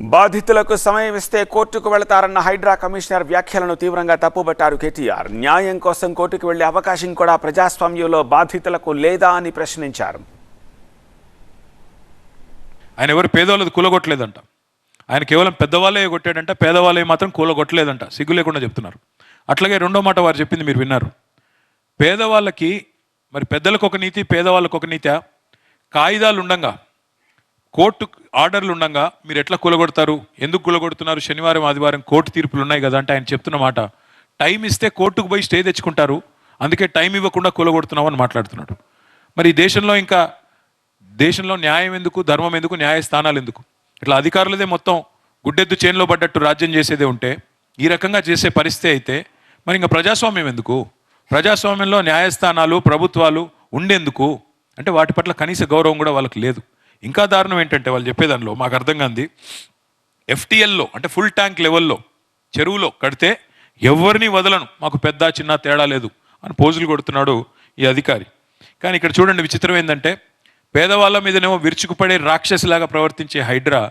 బాధితులకు సమయం ఇస్తే కోర్టుకు వెళతారన్న హైడ్రా కమిషనర్ వ్యాఖ్యలను తీవ్రంగా తప్పుబట్టారు కేటీఆర్. న్యాయం కోసం కోర్టుకు వెళ్ళే అవకాశం కూడా ప్రజాస్వామ్యంలో బాధితులకు లేదా అని ప్రశ్నించారు. ఆయన ఎవరు పేదవాళ్ళది కూలగొట్టలేదంట. ఆయన కేవలం పెద్దవాళ్ళే కొట్టాడంట పేదవాళ్ళే మాత్రం కూలగొట్టలేదంట. సిగ్గు లేకుండా చెప్తున్నారు. అట్లాగే రెండో మాట వారు చెప్పింది మీరు విన్నారు. పేదవాళ్ళకి మరి పెద్దలకు ఒక నీతి పేదవాళ్ళకు ఒక నీతి కాయిదాలు ఉండంగా కోర్టు ఆర్డర్లు ఉండగా మీరు ఎట్లా కూలగొడతారు? ఎందుకు కూలగొడుతున్నారు? శనివారం ఆదివారం కోర్టు తీర్పులు ఉన్నాయి కదా అంటే ఆయన చెప్తున్న మాట. టైం ఇస్తే కోర్టుకు పోయి స్టే తెచ్చుకుంటారు. అందుకే టైం ఇవ్వకుండా కూలగొడుతున్నాం అని మాట్లాడుతున్నాడు. మరి ఈ దేశంలో ఇంకా దేశంలో న్యాయం ఎందుకు? ధర్మం ఎందుకు? న్యాయస్థానాలు ఎందుకు? ఇట్లా అధికారులదే మొత్తం గుడ్డెద్దు చేనులో పడ్డట్టు రాజ్యం చేసేదే ఉంటే ఈ రకంగా చేసే పరిస్థితి అయితే మరి ఇంకా ప్రజాస్వామ్యం ఎందుకు? ప్రజాస్వామ్యంలో న్యాయస్థానాలు ప్రభుత్వాలు ఉండేందుకు? అంటే వాటి పట్ల కనీస గౌరవం కూడా వాళ్ళకి లేదు. ఇంకా దారుణం ఏంటంటే వాళ్ళు చెప్పేదానిలో మాకు అర్థం కాంది ఎఫ్టీఎల్లో అంటే ఫుల్ ట్యాంక్ లెవెల్లో చెరువులో కడితే ఎవరిని వదలను మాకు పెద్ద చిన్న తేడా లేదు అని పోజులు కొడుతున్నాడు ఈ అధికారి. కానీ ఇక్కడ చూడండి విచిత్రం ఏంటంటే పేదవాళ్ళ మీదనేమో విరుచుకుపడే రాక్షసిలాగా ప్రవర్తించే హైడ్రా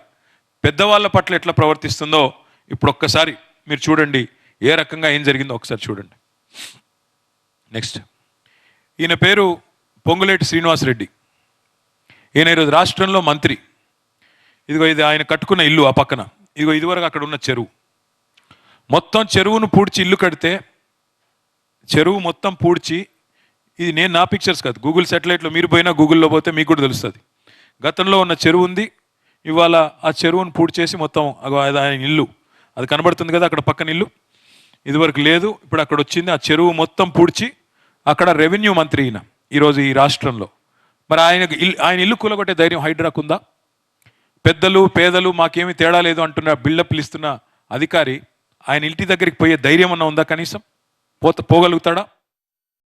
పెద్దవాళ్ళ పట్ల ఎట్లా ప్రవర్తిస్తుందో ఇప్పుడు ఒక్కసారి మీరు చూడండి ఏ రకంగా ఏం జరిగిందో ఒకసారి చూడండి. నెక్స్ట్. ఈయన పేరు పొంగులేటి శ్రీనివాసరెడ్డి. ఈయన ఈరోజు రాష్ట్రంలో మంత్రి. ఇదిగో ఇది ఆయన కట్టుకున్న ఇల్లు ఆ పక్కన. ఇదిగో ఇదివరకు అక్కడ ఉన్న చెరువు. మొత్తం చెరువును పూడ్చి ఇల్లు కడితే చెరువు మొత్తం పూడ్చి ఇది నేను నా పిక్చర్స్ కాదు. గూగుల్ సెటిలైట్లో మీరు పోయినా గూగుల్లో పోతే మీకు కూడా తెలుస్తుంది. గతంలో ఉన్న చెరువు ఉంది. ఇవాళ ఆ చెరువును పూడ్చేసి చేసి మొత్తం అగో అది ఆయన ఇల్లు. అది కనబడుతుంది కదా అక్కడ పక్కన ఇల్లు. ఇదివరకు లేదు ఇప్పుడు అక్కడ వచ్చింది. ఆ చెరువు మొత్తం పూడ్చి అక్కడ రెవెన్యూ మంత్రి ఈయన ఈరోజు ఈ రాష్ట్రంలో. మరి ఆయన ఇల్లు ఆయన ఇల్లు కూలగొట్టే ధైర్యం హైడ్రాకు ఉందా పెద్దలు పేదలు మాకేమీ తేడా లేదు అంటున్న బిల్డప్లు ఇస్తున్న అధికారి ఆయన ఇంటి దగ్గరికి పోయే ధైర్యం అన్న ఉందా కనీసం? పోత పోగలుగుతాడా?